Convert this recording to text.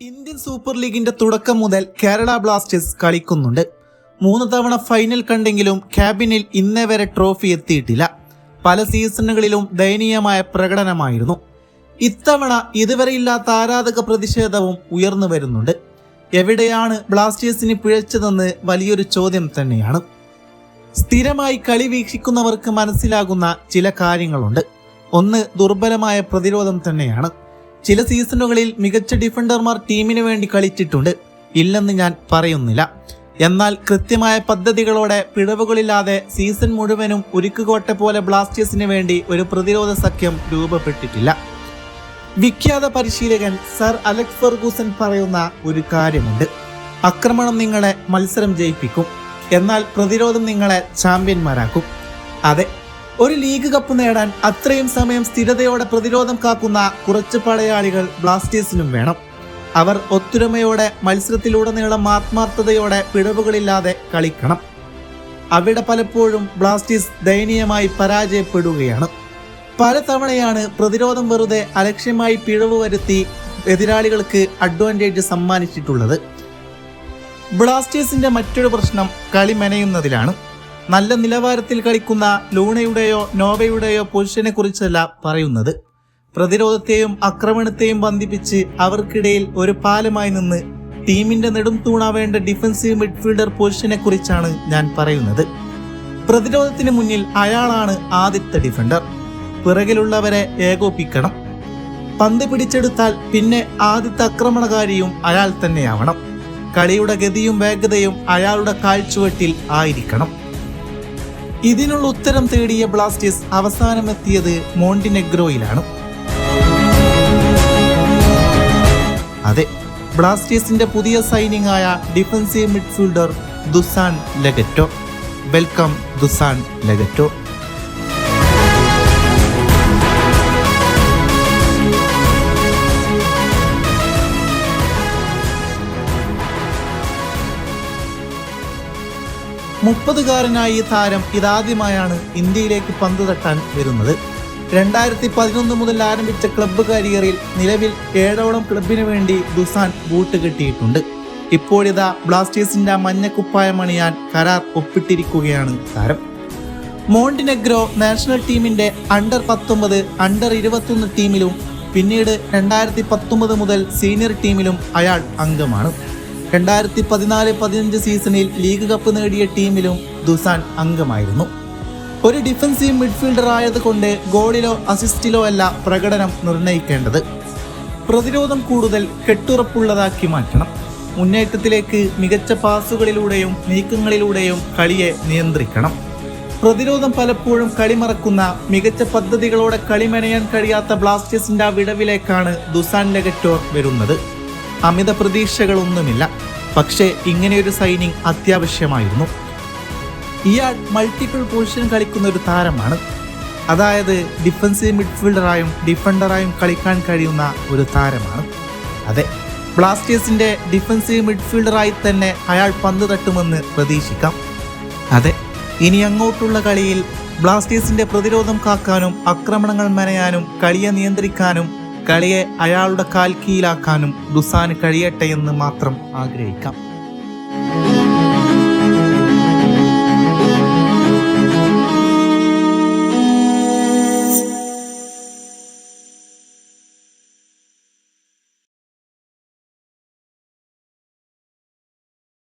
Indian super ലീഗിന്റെ തുടക്കം മുതൽ കേരള ബ്ലാസ്റ്റേഴ്സ് കളിക്കുന്നുണ്ട്. മൂന്ന് തവണ ഫൈനൽ കണ്ടെങ്കിലും ക്യാബിനിൽ ഇന്നേ വരെ ട്രോഫി എത്തിയിട്ടില്ല. പല സീസണുകളിലും ദയനീയമായ പ്രകടനമായിരുന്നു. ഇത്തവണ ഇതുവരെ ഇല്ലാത്ത ആരാധക പ്രതിഷേധവും ഉയർന്നു വരുന്നുണ്ട്. എവിടെയാണ് ബ്ലാസ്റ്റേഴ്സിന് പിഴച്ചതെന്ന് വലിയൊരു ചോദ്യം തന്നെയാണ്. സ്ഥിരമായി കളി വീക്ഷിക്കുന്നവർക്ക് മനസ്സിലാകുന്ന ചില കാര്യങ്ങളുണ്ട്. ഒന്ന് ദുർബലമായ പ്രതിരോധം തന്നെയാണ്. ചില സീസണുകളിൽ മികച്ച ഡിഫൻഡർമാർ ടീമിന് വേണ്ടി കളിച്ചിട്ടുണ്ട്. ഇല്ലെന്ന് ഞാൻ പറയുന്നില്ല. എന്നാൽ കൃത്യമായ പദ്ധതികളോടെ പിഴവുകളില്ലാതെ സീസൺ മുഴുവനും ഉരുക്കുകോട്ട പോലെ ബ്ലാസ്റ്റേഴ്സിന് വേണ്ടി ഒരു പ്രതിരോധ സഖ്യം രൂപപ്പെട്ടിട്ടില്ല. വിഖ്യാത പരിശീലകൻ സർ അലക്സ് ഫെർഗൂസൻ പറയുന്ന ഒരു കാര്യമുണ്ട്. ആക്രമണം നിങ്ങളെ മത്സരം ജയിപ്പിക്കും. എന്നാൽ പ്രതിരോധം നിങ്ങളെ ചാമ്പ്യന്മാരാക്കും. അതെ ഒരു ലീഗ് കപ്പ് നേടാൻ അത്രയും സമയം സ്ഥിരതയോടെ പ്രതിരോധം കാക്കുന്ന കുറച്ച് പടയാളികൾ ബ്ലാസ്റ്റേഴ്സിനും വേണം. അവർ ഒത്തൊരുമയോടെ മത്സരത്തിലുടനീളം ആത്മാർത്ഥതയോടെ പിഴവുകളില്ലാതെ കളിക്കണം. അവിടെ പലപ്പോഴും ബ്ലാസ്റ്റേഴ്സ് ദയനീയമായി പരാജയപ്പെടുകയാണ്. പലതവണയാണ് പ്രതിരോധം വെറുതെ അലക്ഷ്യമായി പിഴവ് വരുത്തി എതിരാളികൾക്ക് അഡ്വാന്റേജ് സമ്മാനിച്ചിട്ടുള്ളത്. ബ്ലാസ്റ്റേഴ്സിന്റെ മറ്റൊരു പ്രശ്നം കളി മെനയുന്നതിലാണ്. നല്ല നിലവാരത്തിൽ കളിക്കുന്ന ലൂണയുടെയോ നോവയുടെയോ പൊസിഷനെ കുറിച്ചല്ല പറയുന്നത്. പ്രതിരോധത്തെയും ആക്രമണത്തെയും ബന്ധിപ്പിച്ച് അവർക്കിടയിൽ ഒരു പാലമായി നിന്ന് ടീമിന്റെ നെടും തൂണാവേണ്ട ഡിഫൻസീവ് മിഡ്ഫീൽഡർ പൊസിഷനെ കുറിച്ചാണ് ഞാൻ പറയുന്നത്. പ്രതിരോധത്തിന് മുന്നിൽ അയാളാണ് ആദ്യത്തെ ഡിഫൻഡർ. പിറകിലുള്ളവരെ ഏകോപിക്കണം. പന്ത് പിടിച്ചെടുത്താൽ പിന്നെ ആദ്യത്തെ ആക്രമണകാരിയും അയാൾ തന്നെയാവണം. കളിയുടെ ഗതിയും വേഗതയും അയാളുടെ കാഴ്ചവെട്ടിൽ ആയിരിക്കണം. ഇതിനുള്ള ഉത്തരം തേടിയ ബ്ലാസ്റ്റേഴ്സ് അവസാനമെത്തിയത് മോണ്ടിനെഗ്രോയിലാണ്. അതെ ബ്ലാസ്റ്റേഴ്സിന്റെ പുതിയ സൈനിങ് ആയ defensive midfielder Dusan Lagator. Welcome Dusan Lagator. മുപ്പതുകാരനായ ഈ താരം ഇതാദ്യമായാണ് ഇന്ത്യയിലേക്ക് പന്ത് തട്ടാൻ വരുന്നത്. രണ്ടായിരത്തി പതിനൊന്ന് മുതൽ ആരംഭിച്ച ക്ലബ്ബ് കരിയറിൽ നിലവിൽ ഏഴോളം ക്ലബിന് വേണ്ടി ദുസാൻ ബൂട്ട് കെട്ടിയിട്ടുണ്ട്. ഇപ്പോഴിതാ ബ്ലാസ്റ്റേഴ്സിന്റെ മഞ്ഞക്കുപ്പായം അണിയാൻ കരാർ ഒപ്പിട്ടിരിക്കുകയാണ് താരം. മോണ്ടിനെഗ്രോ നാഷണൽ ടീമിന്റെ അണ്ടർ പത്തൊമ്പത് അണ്ടർ ഇരുപത്തൊന്ന് ടീമിലും പിന്നീട് രണ്ടായിരത്തി പത്തൊമ്പത് മുതൽ സീനിയർ ടീമിലും അയാൾ അംഗമാണ്. രണ്ടായിരത്തി പതിനാല് പതിനഞ്ച് സീസണിൽ ലീഗ് കപ്പ് നേടിയ ടീമിലും ദുസാൻ അംഗമായിരുന്നു. ഒരു ഡിഫൻസീവ് മിഡ്ഫീൽഡർ ആയതുകൊണ്ട് ഗോളിലോ അസിസ്റ്റിലോ അല്ല പ്രകടനം നിർണയിക്കേണ്ടത് പ്രതിരോധം കൂടുതൽ കെട്ടുറപ്പുള്ളതാക്കി മാറ്റണം. മുന്നേറ്റത്തിലേക്ക് മികച്ച പാസുകളിലൂടെയും നീക്കങ്ങളിലൂടെയും കളിയെ നിയന്ത്രിക്കണം. പ്രതിരോധം പലപ്പോഴും കളിമറക്കുന്ന മികച്ച പദ്ധതികളോടെ കളിമെനയാൻ കഴിയാത്ത ബ്ലാസ്റ്റേഴ്സിന്റെ ആ വിടവിലേക്കാണ് ദുസാൻ ലെഗറ്റോർ വരുന്നത്. അമിത പ്രതീക്ഷകളൊന്നുമില്ല പക്ഷേ ഇങ്ങനെയൊരു സൈനിങ് അത്യാവശ്യമായിരുന്നു. ഇയാൾ മൾട്ടിപ്പിൾ പൊസിഷൻ കളിക്കുന്ന ഒരു താരമാണ്. അതായത് ഡിഫൻസീവ് മിഡ്ഫീൽഡറായും ഡിഫൻഡറായും കളിക്കാൻ കഴിയുന്ന ഒരു താരമാണ്. അതെ ബ്ലാസ്റ്റേഴ്സിന്റെ ഡിഫൻസീവ് മിഡ്ഫീൽഡറായി തന്നെ അയാൾ പന്ത് തട്ടുമെന്ന് പ്രതീക്ഷിക്കാം. അതെ ഇനി അങ്ങോട്ടുള്ള കളിയിൽ ബ്ലാസ്റ്റേഴ്സിന്റെ പ്രതിരോധം കാക്കാനും ആക്രമണങ്ങൾ മെനയാനും കളിയെ നിയന്ത്രിക്കാനും കളിയെ അയാളുടെ കാൽക്കീലാക്കാനും ദുസാന് കഴിയട്ടെ എന്ന് മാത്രം ആഗ്രഹിക്കാം.